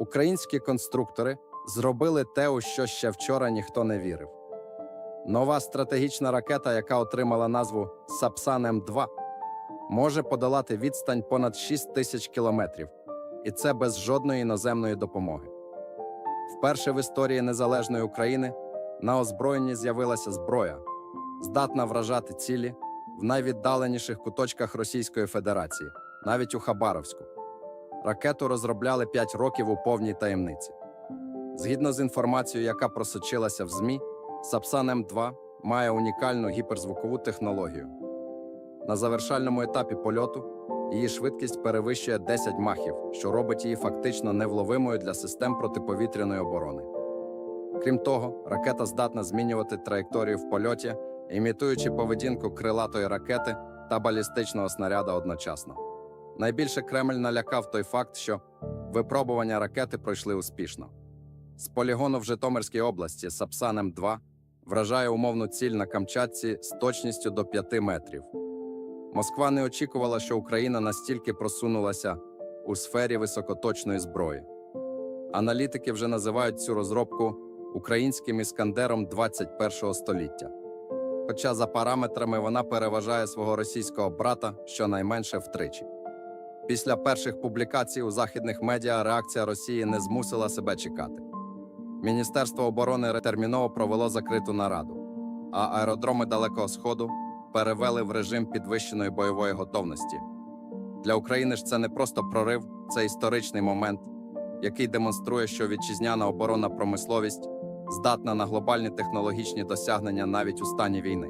Українські конструктори зробили те, у що ще вчора ніхто не вірив. Нова стратегічна ракета, яка отримала назву Сапсан М2, може подолати відстань понад 6 тисяч кілометрів, і це без жодної іноземної допомоги. Вперше в історії незалежної України на озброєнні з'явилася зброя, здатна вражати цілі в найвіддаленіших куточках Російської Федерації, навіть у Хабаровську. Ракету розробляли 5 років у повній таємниці. Згідно з інформацією, яка просочилася в ЗМІ, Сапсан М2 має унікальну гіперзвукову технологію. На завершальному етапі польоту її швидкість перевищує 10 махів, що робить її фактично невловимою для систем протиповітряної оборони. Крім того, ракета здатна змінювати траєкторію в польоті, імітуючи поведінку крилатої ракети та балістичного снаряда одночасно. Найбільше Кремль налякав той факт, що випробування ракети пройшли успішно. З полігону в Житомирській області Сапсан М2 вражає умовну ціль на Камчатці з точністю до 5 метрів. Москва не очікувала, що Україна настільки просунулася у сфері високоточної зброї. Аналітики вже називають цю розробку українським іскандером 21 століття. Хоча за параметрами вона переважає свого російського брата щонайменше втричі. Після перших публікацій у західних медіа реакція Росії не змусила себе чекати. Міністерство оборони терміново провело закриту нараду, а аеродроми Далекого Сходу перевели в режим підвищеної бойової готовності. Для України ж це не просто прорив, це історичний момент, який демонструє, що вітчизняна оборонна промисловість здатна на глобальні технологічні досягнення навіть у стані війни.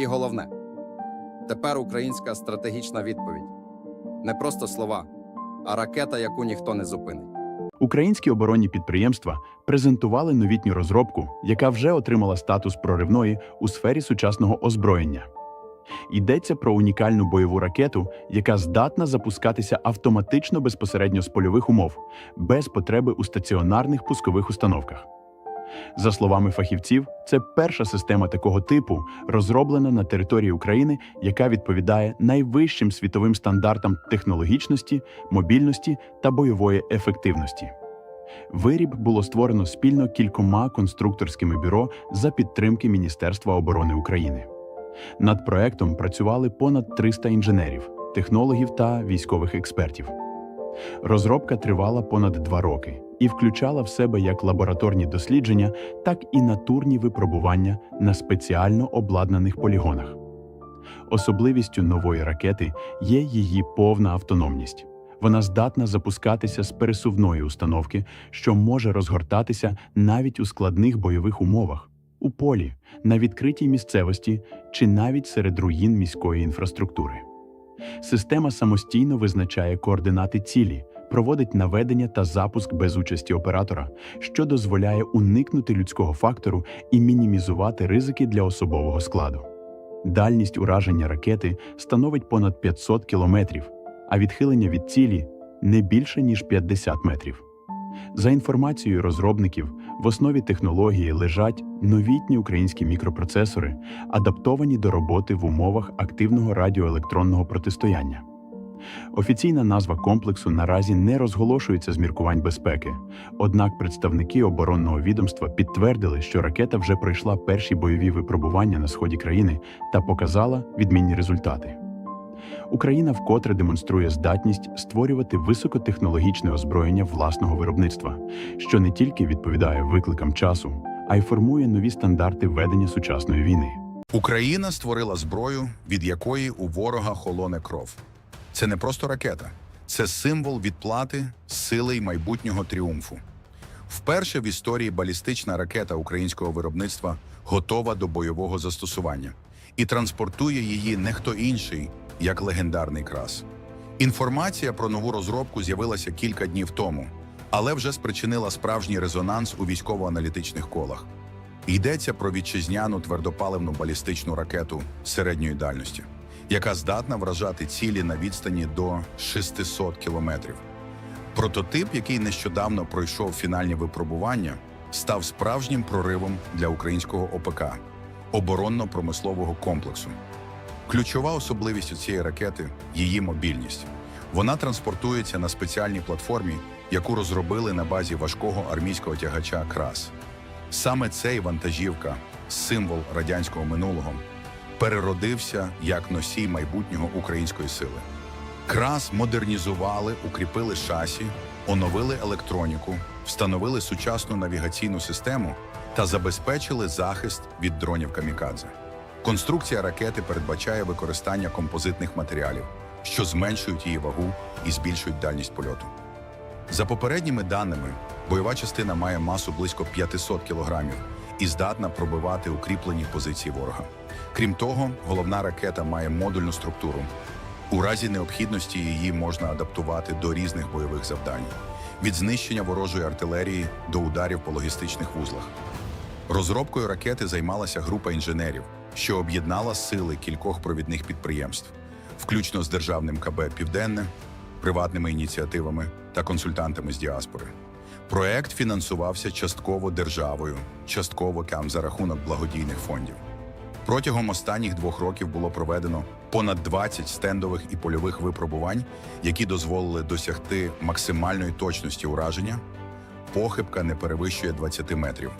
І головне, тепер українська стратегічна відповідь не просто слова, а ракета, яку ніхто не зупинить. Українські оборонні підприємства презентували новітню розробку, яка вже отримала статус проривної у сфері сучасного озброєння. Йдеться про унікальну бойову ракету, яка здатна запускатися автоматично безпосередньо з польових умов, без потреби у стаціонарних пускових установках. За словами фахівців, це перша система такого типу, розроблена на території України, яка відповідає найвищим світовим стандартам технологічності, мобільності та бойової ефективності. Виріб було створено спільно кількома конструкторськими бюро за підтримки Міністерства оборони України. Над проектом працювали понад 300 інженерів, технологів та військових експертів. Розробка тривала понад два роки і включала в себе як лабораторні дослідження, так і натурні випробування на спеціально обладнаних полігонах. Особливістю нової ракети є її повна автономність. Вона здатна запускатися з пересувної установки, що може розгортатися навіть у складних бойових умовах, у полі, на відкритій місцевості чи навіть серед руїн міської інфраструктури. Система самостійно визначає координати цілі, проводить наведення та запуск без участі оператора, що дозволяє уникнути людського фактору і мінімізувати ризики для особового складу. Дальність ураження ракети становить понад 500 кілометрів, а відхилення від цілі не більше ніж 50 метрів. За інформацією розробників, в основі технології лежать новітні українські мікропроцесори, адаптовані до роботи в умовах активного радіоелектронного протистояння. Офіційна назва комплексу наразі не розголошується з міркувань безпеки. Однак представники оборонного відомства підтвердили, що ракета вже пройшла перші бойові випробування на сході країни та показала відмінні результати. Україна вкотре демонструє здатність створювати високотехнологічне озброєння власного виробництва, що не тільки відповідає викликам часу, а й формує нові стандарти ведення сучасної війни. Україна створила зброю, від якої у ворога холоне кров. Це не просто ракета, це символ відплати, сили й майбутнього тріумфу. Вперше в історії балістична ракета українського виробництва готова до бойового застосування і транспортує її не хто інший, як легендарний крас. Інформація про нову розробку з'явилася кілька днів тому, але вже спричинила справжній резонанс у військово-аналітичних колах. Йдеться про вітчизняну твердопаливну балістичну ракету середньої дальності, яка здатна вражати цілі на відстані до 600 кілометрів. Прототип, який нещодавно пройшов фінальні випробування, став справжнім проривом для українського ОПК оборонно-промислового комплексу. Ключова особливість у цієї ракети її мобільність. Вона транспортується на спеціальній платформі, яку розробили на базі важкого армійського тягача Крас. Саме цей вантажівка, символ радянського минулого, переродився як носій майбутнього української сили. Крас модернізували, укріпили шасі, оновили електроніку, встановили сучасну навігаційну систему та забезпечили захист від дронів камікадзе. Конструкція ракети передбачає використання композитних матеріалів, що зменшують її вагу і збільшують дальність польоту. За попередніми даними, бойова частина має масу близько 500 кілограмів і здатна пробивати укріплені позиції ворога. Крім того, головна ракета має модульну структуру. У разі необхідності її можна адаптувати до різних бойових завдань від знищення ворожої артилерії до ударів по логістичних вузлах. Розробкою ракети займалася група інженерів, що об'єднала сили кількох провідних підприємств, включно з державним КБ Південне, приватними ініціативами та консультантами з діаспори. Проект фінансувався частково державою, частково КАМ за рахунок благодійних фондів. Протягом останніх двох років було проведено понад 20 стендових і польових випробувань, які дозволили досягти максимальної точності ураження. Похибка не перевищує 20 метрів.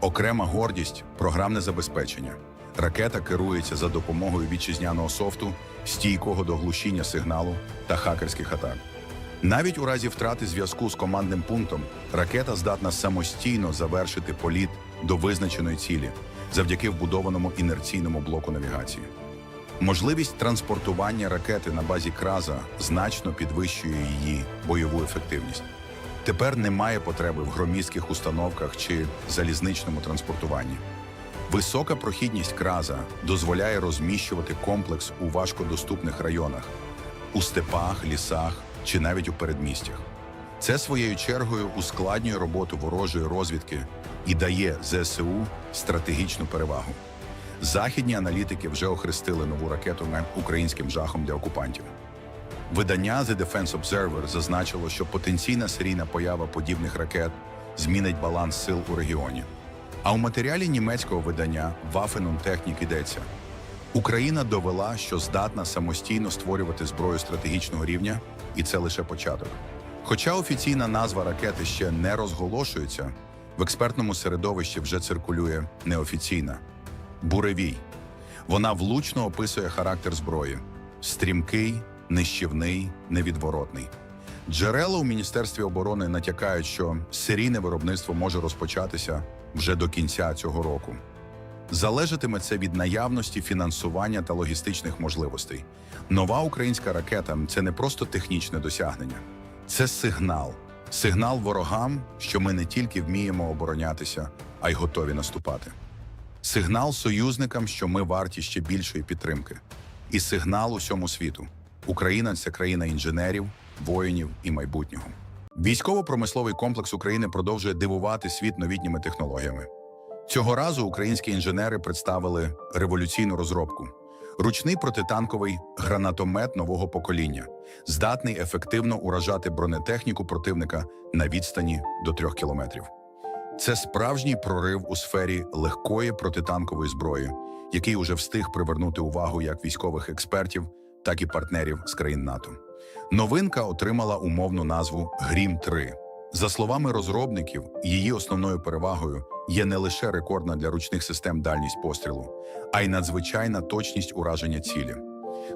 Окрема гордість програмне забезпечення. Ракета керується за допомогою вітчизняного софту, стійкого до глушіння сигналу та хакерських атак. Навіть у разі втрати зв'язку з командним пунктом ракета здатна самостійно завершити політ до визначеної цілі завдяки вбудованому інерційному блоку навігації. Можливість транспортування ракети на базі краза значно підвищує її бойову ефективність. Тепер немає потреби в громіздких установках чи залізничному транспортуванні. Висока прохідність краза дозволяє розміщувати комплекс у важкодоступних районах у степах, лісах чи навіть у передмістях. Це своєю чергою ускладнює роботу ворожої розвідки і дає ЗСУ стратегічну перевагу. Західні аналітики вже охрестили нову ракету українським жахом для окупантів. Видання The Defense Observer зазначило, що потенційна серійна поява подібних ракет змінить баланс сил у регіоні. А у матеріалі німецького видання Waffen und Technik йдеться: Україна довела, що здатна самостійно створювати зброю стратегічного рівня, і це лише початок. Хоча офіційна назва ракети ще не розголошується, в експертному середовищі вже циркулює неофіційна буревій. Вона влучно описує характер зброї: стрімкий, нищівний, невідворотний. Джерела у Міністерстві оборони натякають, що серійне виробництво може розпочатися вже до кінця цього року. Залежатиме це від наявності фінансування та логістичних можливостей. Нова українська ракета це не просто технічне досягнення, це сигнал. Сигнал ворогам, що ми не тільки вміємо оборонятися, а й готові наступати. Сигнал союзникам, що ми варті ще більшої підтримки. І сигнал усьому світу. Україна це країна інженерів, воїнів і майбутнього. Військово-промисловий комплекс України продовжує дивувати світ новітніми технологіями. Цього разу українські інженери представили революційну розробку: ручний протитанковий гранатомет нового покоління, здатний ефективно уражати бронетехніку противника на відстані до трьох кілометрів. Це справжній прорив у сфері легкої протитанкової зброї, який уже встиг привернути увагу як військових експертів, так і партнерів з країн НАТО. Новинка отримала умовну назву Грім 3 За словами розробників, її основною перевагою є не лише рекордна для ручних систем дальність пострілу, а й надзвичайна точність ураження цілі.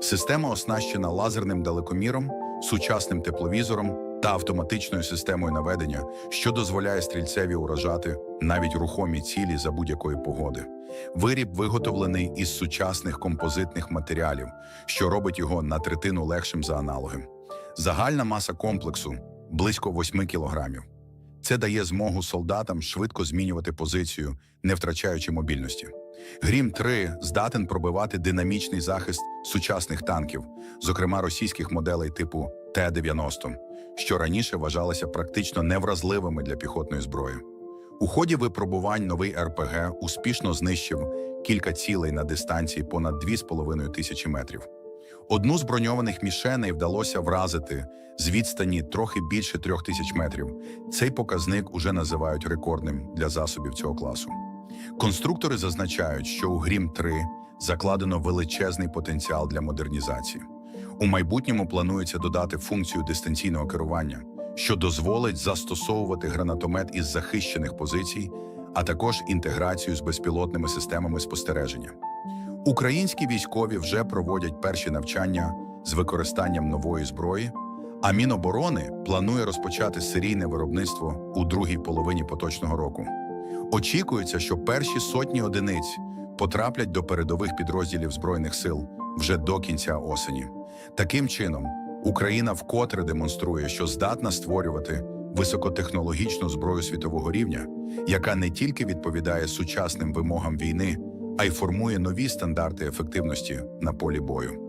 Система оснащена лазерним далекоміром, сучасним тепловізором та автоматичною системою наведення, що дозволяє стрільцеві уражати навіть рухомі цілі за будь-якої погоди. Виріб виготовлений із сучасних композитних матеріалів, що робить його на третину легшим за аналоги. Загальна маса комплексу близько 8 кілограмів. Це дає змогу солдатам швидко змінювати позицію, не втрачаючи мобільності. Грім 3 здатен пробивати динамічний захист сучасних танків, зокрема російських моделей типу Т-90, що раніше вважалися практично невразливими для піхотної зброї. У ході випробувань новий РПГ успішно знищив кілька цілей на дистанції понад 2,5 тисячі метрів. Одну з броньованих мішеней вдалося вразити з відстані трохи більше трьох тисяч метрів. Цей показник уже називають рекордним для засобів цього класу. Конструктори зазначають, що у Грім 3 закладено величезний потенціал для модернізації. У майбутньому планується додати функцію дистанційного керування, що дозволить застосовувати гранатомет із захищених позицій, а також інтеграцію з безпілотними системами спостереження. Українські військові вже проводять перші навчання з використанням нової зброї, а Міноборони планує розпочати серійне виробництво у другій половині поточного року. Очікується, що перші сотні одиниць потраплять до передових підрозділів Збройних сил вже до кінця осені. Таким чином, Україна вкотре демонструє, що здатна створювати високотехнологічну зброю світового рівня, яка не тільки відповідає сучасним вимогам війни, а й формує нові стандарти ефективності на полі бою.